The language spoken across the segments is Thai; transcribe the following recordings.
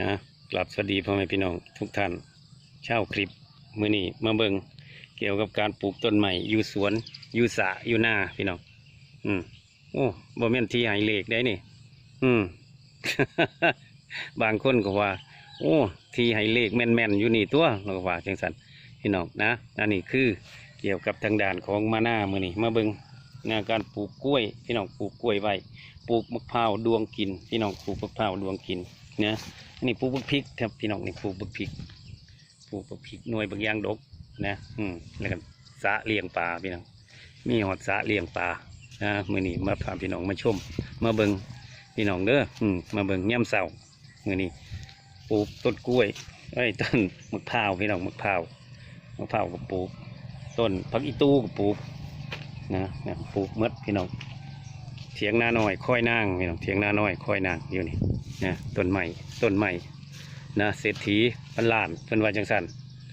นะกลับสวัสดีพ่อแม่พี่น้องทุกท่านเช่าคลิปมือนี้มาเบิงเกี่ยวกับการปลูกต้นใหม่อยู่สวนอยู่สะอยู่หน้าพี่น้องอืมโอ้บ่แม่นที่ให้เลขได้นี่ อืม บางคนก็ว่า โอ้ที่ให้เลขแม่นๆอยู่นี่ตัวเราก็ว่าจังสันพี่น้องนะอันนี้คือเกี่ยวกับทางด้านของมาหน้ามือนี่มาเบิงงานการปลูกกล้วย พี่น้องปลูกกล้วยไว้ปลูกมะพร้าวดวงกิน พี่น้องปลูกมะพร้าวดวงกิน นะอันนี้ปลูกบักพริกครับพี่น้องนี่ปลูกบักพริกปลูกบักพริกหน่วยบางอย่างดกนะอืมแล้วก็สะเลี้ยงปลาพี่น้องมีหอดสะเลี้ยงปลานะมือนี่มาพาพี่น้องมาชม มาเบิงพี่น้องเด้ออืมมาเบิงย่ำเสามือนี่ปลูกต้นกล้วยไอ้ต้นมะพร้าวพี่น้องมะพร้าวมะพร้าวก็ปลูกต้นพักอีตู้ก็ปลูกนะนะปลูกมดพี่น้อง เถียงนาหน้อยค่อยนางพี่น้องเถียงนาหน้อยค่อยนางอยู่นี่นะต้นใหม่ต้นใหม่นะเศรษฐีพันล้านเป็นว่าจังสัน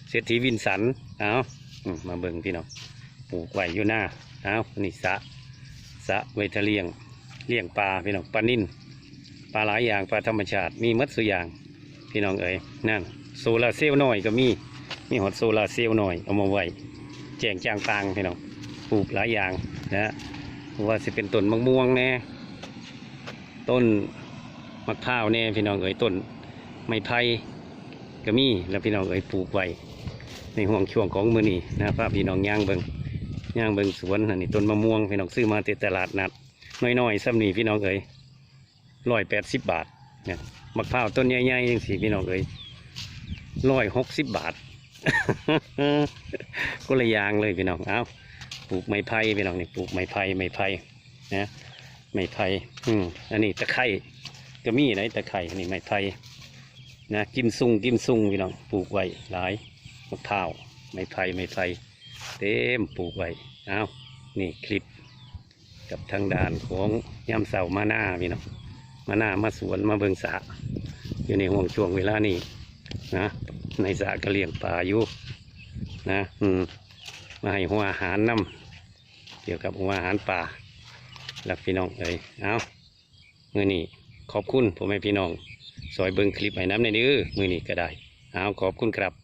เศรษฐีวินสันเอาอืมาเบิ่งพี่น้องปลูกไว้อยู่หน้าเอานี่สะสะไวทะเลียงเลี้ยงปลาพี่น้องปลานิ่นปลาหลายอย่างปลาธรรมชาติมีมัดสุอย่างพี่น้องเอ๋ยนั่นโซลาเซลล์หน้อยก็มีมีหอดโซลาเซลล์หน้อยเอามาไว้แจงจางปางพี่น้องปลูกหลายอย่างนะ ว่าสิเป็นต้นมะม่วงแน่ต้นมะพร้าวแน่พี่น้องเอ๋ยต้นไม้ไผ่ก็มีแล้วพี่น้องเอ๋ยปลูกไว้ในห่วงช่วงของมือนี้นะพาพี่น้องย่างเบิงย่างเบิงสวนอันนี้ต้นมะม่วงพี่น้องซื้อมาที่ตลาดนัดน้อยๆซ้ำนี่พี่น้องเอ๋ยร้อยแปดสิบบาทเนี่ยมะพร้าวต้นใหญ่ๆยังสี่พี่น้องเอ้ยร้อยหกสิบบาทก็เลยยางเลยพี่น้องเอา ปลูกไม้ไผ่พี่น้องนี่ปลูกไม้ไผ่ไม้ไผ่นะไม้ไผ่อืมอันนี้ตะไคร่ก็มีไหนตะไคร่นนี้ไม้ไผ่นะกิมซุงกิมซุงพี่น้องปลูกไว้หลายมะพร้าวไม้ไผ่ไม้ไผ่เต็มปลูกไว้เอานี่คลิป กับทางด่านของยามเสามาหน้าพี่น้องมาหน้ามาสวนมาเบิงสะอยู่ในห่วงช่วงเวลานี้นะในสระก็เลี้ยงปลาอยู่นะ อืม มาให้หัวอาหารนำเกี่ยวกับหัวอาหารป่าแล้วพี่น้องเอ้ยเอามือนี่ขอบคุณผมให้พี่น้องซอยเบิ้งคลิปให้น้ำในนี้มือนี่ก็ได้เอาขอบคุณครับ